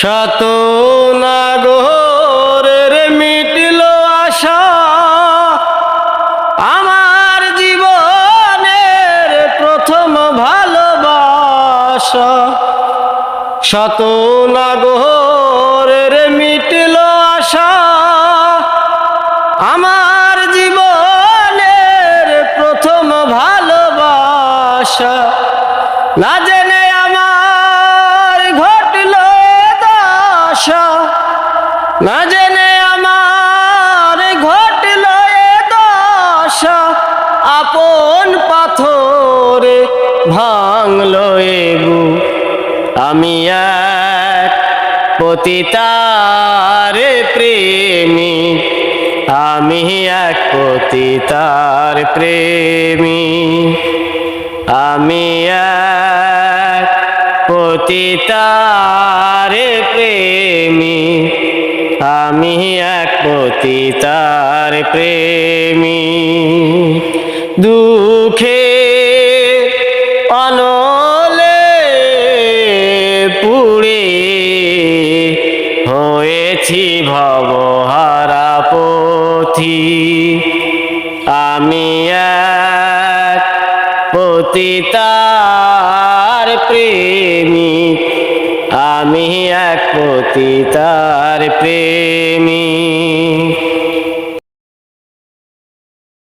শত নাগরের মিটিল আশা। আমার জীবনের প্রথম ভালোবাসা। শত নাগরের মিটিল আশা। আমার জীবনের প্রথম ভালোবাসা। না জেনে না জেনে আমার ঘটল দশা, আপন পাথরে ভাঙল এবু আমি এক পতিতার প্রেমী, আমি এক পতিতার প্রেমী। আমি এক পতিতার প্রেমী। আমি এক পতিতার প্রেমী। দুঃখে অনলে পুড়ে হয়েছি ভবহারা পথি। আমি এক পতিতার এক পতিতার প্রেমী।